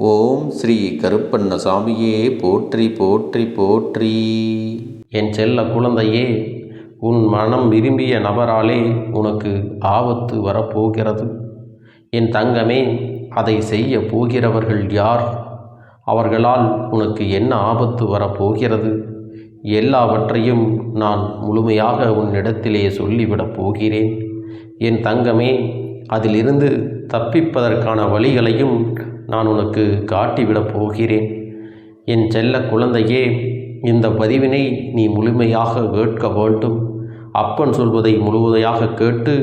ஓம் ஸ்ரீ கருப்பண்ணசாமியே போற்றி போற்றி போற்றி. என் செல்ல குழந்தையே உன் மனம் விரும்பிய நபராலே உனக்கு ஆபத்து வரப்போகிறது. என் தங்கமே அதை செய்ய போகிறவர்கள் யார்? அவர்களால் உனக்கு என்ன ஆபத்து வரப்போகிறது? எல்லாவற்றையும் நான் முழுமையாக உன்னிடத்திலே சொல்லிவிடப் போகிறேன். என் தங்கமே அதிலிருந்து தப்பிப்பதற்கான வழிகளையும் நான் உனக்கு காட்டிவிடப் போகிறேன். என் செல்ல குழந்தையே இந்த பதிவினை நீ முழுமையாக கேட்க வேண்டும். அப்பன் சொல்வதை முழுவதையாக கேட்டு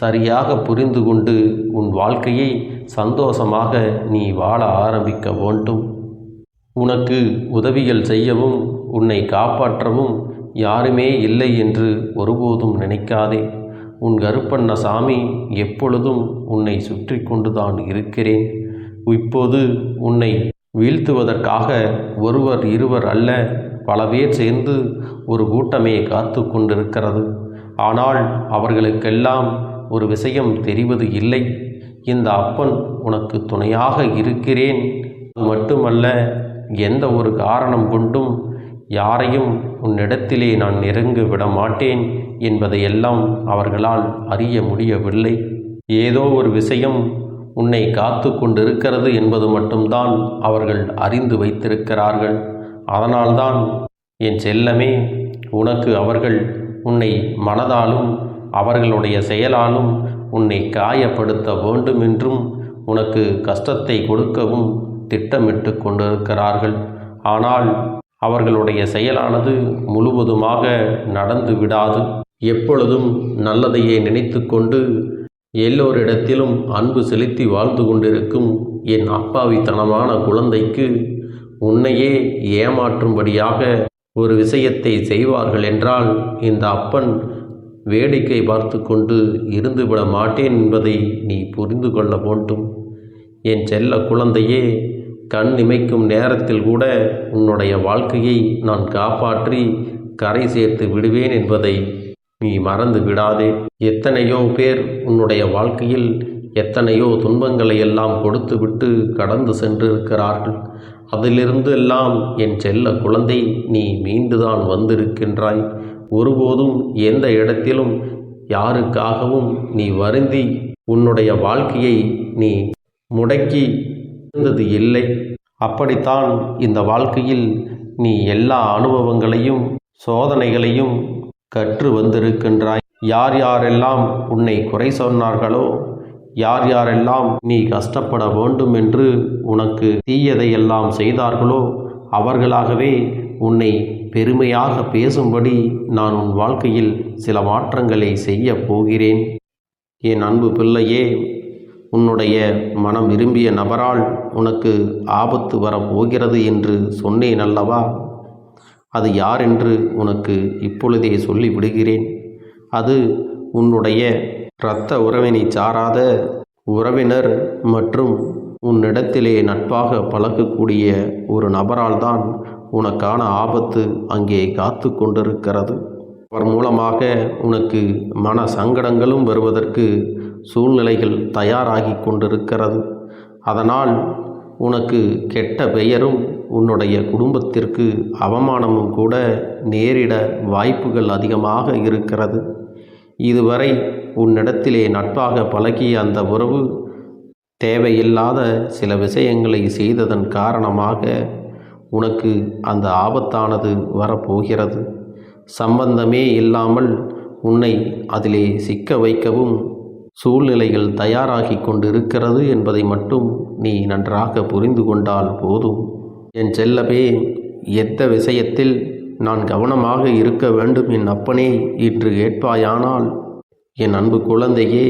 சரியாக புரிந்து கொண்டு உன் வாழ்க்கையை சந்தோஷமாக நீ வாழ ஆரம்பிக்க வேண்டும். உனக்கு உதவிகள் செய்யவும் உன்னை காப்பாற்றவும் யாருமே இல்லை என்று ஒருபோதும் நினைக்காதே. உன் கருப்பண்ண சாமி எப்பொழுதும் உன்னை சுற்றி கொண்டுதான் இருக்கிறேன். இப்போது உன்னை வீழ்த்துவதற்காக ஒருவர் இருவர் அல்ல பல பேர் சேர்ந்து ஒரு கூட்டமே காத்து கொண்டிருக்கிறது. ஆனால் அவர்களுக்கெல்லாம் ஒரு விஷயம் தெரிவது இல்லை. இந்த அப்பன் உனக்கு துணையாக இருக்கிறேன். அது மட்டுமல்ல எந்த ஒரு காரணம் கொண்டும் யாரையும் உன்னிடத்திலே நான் நெருங்கு விட மாட்டேன் என்பதையெல்லாம் அவர்களால் அறிய முடியவில்லை. ஏதோ ஒரு விஷயம் உன்னை காத்து கொண்டிருக்கிறது என்பது மட்டும்தான் அவர்கள் அறிந்து வைத்திருக்கிறார்கள். அதனால்தான் என் செல்லமே உனக்கு அவர்கள் உன்னை மனதாலும் அவர்களுடைய செயலாலும் உன்னை காயப்படுத்த வேண்டும் என்றும் உனக்கு கஷ்டத்தை கொடுக்கவும் திட்டமிட்டு கொண்டிருக்கிறார்கள். ஆனால் அவர்களுடைய செயலானது முழுவதுமாக நடந்து விடாது. எப்பொழுதும் நல்லதையே நினைத்து கொண்டு எல்லோரிடத்திலும் அன்பு செலுத்தி வாழ்ந்து கொண்டிருக்கும் என் அப்பாவித்தனமான குழந்தைக்கு உன்னையே ஏமாற்றும்படியாக ஒரு விஷயத்தை செய்வார்கள் என்றால் இந்த அப்பன் வேடிக்கை பார்த்து கொண்டு இருந்துவிட மாட்டேன் என்பதை நீ புரிந்து கொள்ள வேண்டும். என் செல்ல குழந்தையே கண் இமைக்கும் நேரத்தில் கூட உன்னுடைய வாழ்க்கையை நான் காப்பாற்றி கரை சேர்த்து விடுவேன் என்பதை நீ மறந்து விடாதே. எத்தனையோ பேர் உன்னுடைய வாழ்க்கையில் எத்தனையோ துன்பங்களை எல்லாம் கொடுத்துவிட்டு கடந்து சென்றிருக்கிறார்கள். அதிலிருந்து எல்லாம் என் செல்ல குழந்தை நீ மீண்டுதான் வந்திருக்கின்றாய். ஒருபோதும் எந்த இடத்திலும் யாருக்காகவும் நீ வருந்தி உன்னுடைய வாழ்க்கையை நீ முடக்கி இருந்தது இல்லை. அப்படித்தான் இந்த வாழ்க்கையில் நீ எல்லா அனுபவங்களையும் சோதனைகளையும் கற்று வந்திருக்கின்றாய். யார் யாரெல்லாம் உன்னை குறை சொன்னார்களோ யார் யாரெல்லாம் நீ கஷ்டப்பட வேண்டும் என்று உனக்கு தீயதையெல்லாம் செய்தார்களோ அவர்களாகவே உன்னை பெருமையாக பேசும்படி நான் உன் வாழ்க்கையில் சில மாற்றங்களை செய்ய போகிறேன். என் அன்பு பிள்ளையே உன்னுடைய மனம் விரும்பிய நபரால் உனக்கு ஆபத்து வரப்போகிறது என்று சொன்னேன் அல்லவா? அது யார் என்று உனக்கு இப்பொழுதே சொல்லி விடுகிறேன் அது உன்னுடைய இரத்த உறவினை சாராத உறவினர் மற்றும் உன்னிடத்திலே நட்பாக பழகக்கூடிய ஒரு நபரால் தான் உனக்கான ஆபத்து அங்கே காத்து கொண்டிருக்கிறது. அவர் மூலமாக உனக்கு மன சங்கடங்களும் வருவதற்கு சூழ்நிலைகள் தயாராகி கொண்டிருக்கிறது. அதனால் உனக்கு கெட்ட பெயரும் உன்னுடைய குடும்பத்திற்கு அவமானமும் கூட நேரிட வாய்ப்புகள் அதிகமாக இருக்கிறது. இதுவரை உன்னிடத்திலே நட்பாக பழகிய அந்த உறவு தேவையில்லாத சில விஷயங்களை செய்ததன் காரணமாக உனக்கு அந்த ஆபத்தானது வரப்போகிறது. சம்பந்தமே இல்லாமல் உன்னை அதிலே சிக்க வைக்கவும் சூழ்நிலைகள் தயாராகி கொண்டிருக்கிறது என்பதை மட்டும் நீ நன்றாக புரிந்து கொண்டால் போதும். என் செல்லமே எந்த விஷயத்தில் நான் கவனமாக இருக்க வேண்டும் என் அப்பனே என்று கேட்பாயானால் என் அன்பு குழந்தையே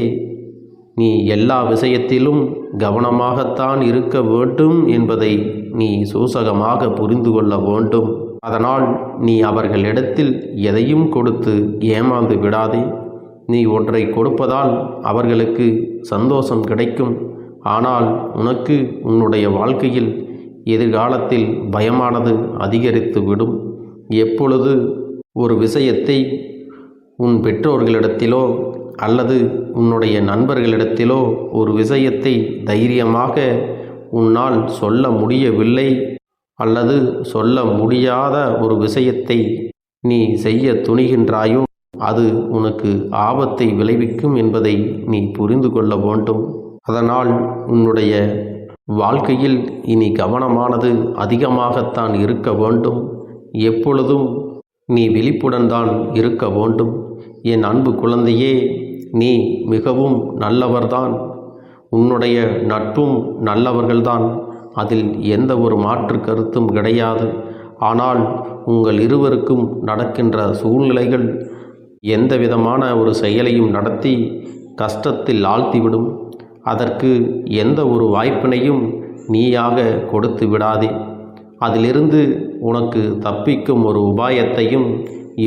நீ எல்லா விஷயத்திலும் கவனமாகத்தான் இருக்க வேண்டும் என்பதை நீ சூசகமாக புரிந்து கொள்ள வேண்டும். அதனால் நீ அவர்களிடத்தில் எதையும் கொடுத்து ஏமாந்து விடாதே. நீ ஒன்றை கொடுப்பதால் அவர்களுக்கு சந்தோஷம் கிடைக்கும். ஆனால் உனக்கு உன்னுடைய வாழ்க்கையில் எதிர்காலத்தில் பயமானது அதிகரித்து விடும். எப்பொழுது ஒரு விஷயத்தை உன் பெற்றோர்களிடத்திலோ அல்லது உன்னுடைய நண்பர்களிடத்திலோ ஒரு விஷயத்தை தைரியமாக உன்னால் சொல்ல முடியவில்லை அல்லது சொல்ல முடியாத ஒரு விஷயத்தை நீ செய்ய துணிகின்றாயோ? அது உனக்கு ஆபத்தை விளைவிக்கும் என்பதை நீ புரிந்து கொள்ள வேண்டும். அதனால் உன்னுடைய வாழ்க்கையில் இனி கவனமானது அதிகமாகத்தான் இருக்க வேண்டும். எப்பொழுதும் நீ விழிப்புடன் தான் இருக்க வேண்டும். என் அன்பு குழந்தையே நீ மிகவும் நல்லவர்தான். உன்னுடைய நட்பும் நல்லவர்கள்தான். அதில் எந்த ஒரு மாற்று கருத்தும் கிடையாது. ஆனால் உங்கள் இருவருக்கும் நடக்கின்ற சூழ்நிலைகள் எந்த விதமான ஒரு செயலையும் நடத்தி கஷ்டத்தில் ஆழ்த்திவிடும். அதற்கு எந்த ஒரு வாய்ப்பினையும் நீயாக கொடுத்து விடாதே. அதிலிருந்து உனக்கு தப்பிக்கும் ஒரு உபாயத்தையும்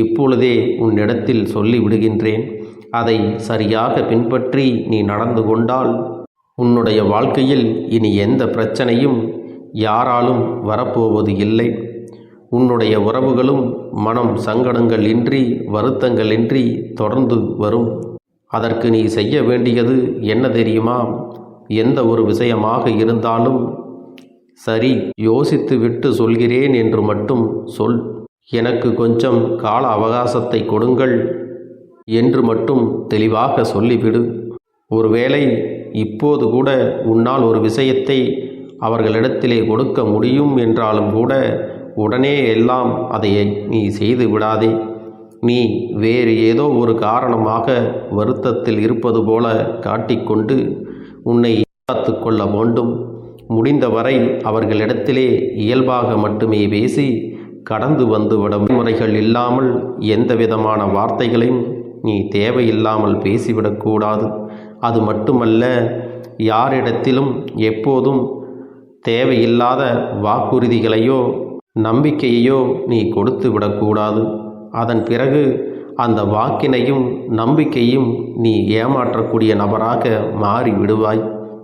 இப்பொழுதே உன்னிடத்தில் சொல்லி விடுகின்றேன். அதை சரியாக பின்பற்றி நீ நடந்து கொண்டால் உன்னுடைய வாழ்க்கையில் இனி எந்த பிரச்சனையும் யாராலும் வரப்போவது இல்லை. உன்னுடைய உறவுகளும் மனம் சங்கடங்கள் இன்றி வருத்தங்கள் இன்றி தொடர்ந்து வரும். அதற்கு நீ செய்ய வேண்டியது என்ன தெரியுமா? எந்த ஒரு விஷயமாக இருந்தாலும் சரி யோசித்து விட்டு சொல்கிறேன் என்று மட்டும் சொல். எனக்கு கொஞ்சம் கால அவகாசத்தை கொடுங்கள் என்று மட்டும் தெளிவாக சொல்லிவிடு. ஒருவேளை இப்போது கூட உன்னால் ஒரு விஷயத்தை அவர்களிடத்திலே கொடுக்க முடியும் என்றாலும் கூட உடனே எல்லாம் அதை நீ செய்து விடாதே. நீ வேறு ஏதோ ஒரு காரணமாக வருத்தத்தில் இருப்பது போல காட்டிக்கொண்டு உன்னை காத்து கொள்ள வேண்டும். முடிந்தவரை அவர்களிடத்திலே இயல்பாக மட்டுமே பேசி கடந்து வந்துவிடும் முறைகள் இல்லாமல் எந்த விதமான வார்த்தைகளையும் நீ தேவையில்லாமல் பேசிவிடக்கூடாது அது மட்டுமல்ல யாரிடத்திலும் எப்போதும் தேவையில்லாத வாக்குறுதிகளையோ நம்பிக்கையையோ நீ கொடுத்து விடக்கூடாது. அதன் பிறகு அந்த வாக்கினையும் நம்பிக்கையும் நீ ஏமாற்றக்கூடிய நபராக மாறி விடுவாய்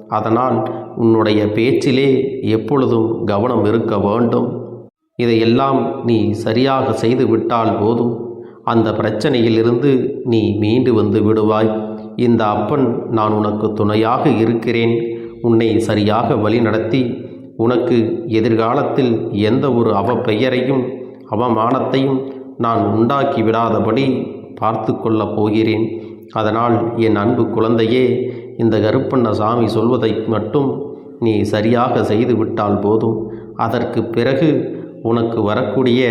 அதனால் உன்னுடைய பேச்சிலே எப்பொழுதும் கவனம் இருக்க வேண்டும். இதையெல்லாம் நீ சரியாக செய்து விட்டால் போதும். அந்த பிரச்சனையிலிருந்து நீ மீண்டு வந்து விடுவாய். இந்த அப்பன் நான் உனக்கு துணையாக இருக்கிறேன். உன்னை சரியாக வழிநடத்தி உனக்கு எதிர்காலத்தில் எந்த ஒரு அவப்பெயரையும் அவமானத்தையும் நான் உண்டாக்கி விடாதபடி பார்த்து கொள்ளப் போகிறேன். அதனால் என் அன்பு குழந்தையே இந்த கருப்பண்ண சாமி சொல்வதை மட்டும் நீ சரியாக செய்துவிட்டால் போதும். அதற்கு பிறகு உனக்கு வரக்கூடிய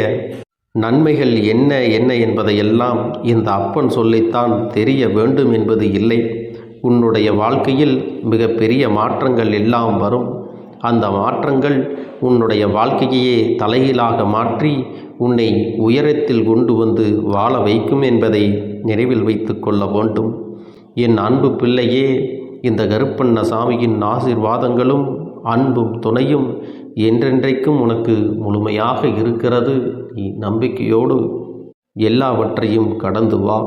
நன்மைகள் என்ன என்ன என்பதையெல்லாம் இந்த அப்பன் சொல்லித்தான் தெரிய வேண்டும் என்பது இல்லை. உன்னுடைய வாழ்க்கையில் மிகப்பெரிய மாற்றங்கள் எல்லாம் வரும். அந்த மாற்றங்கள் உன்னுடைய வாழ்க்கையையே தலைகீழாக மாற்றி உன்னை உயரத்தில் கொண்டு வந்து வாழ வைக்கும் என்பதை நினைவில் வைத்து கொள்ள வேண்டும். என் அன்பு பிள்ளையே இந்த கருப்பண்ண சாமியின் ஆசீர்வாதங்களும் அன்பும் துணையும் என்றென்றைக்கும் உனக்கு முழுமையாக இருக்கிறது. நீ நம்பிக்கையோடு எல்லாவற்றையும் கடந்து வா.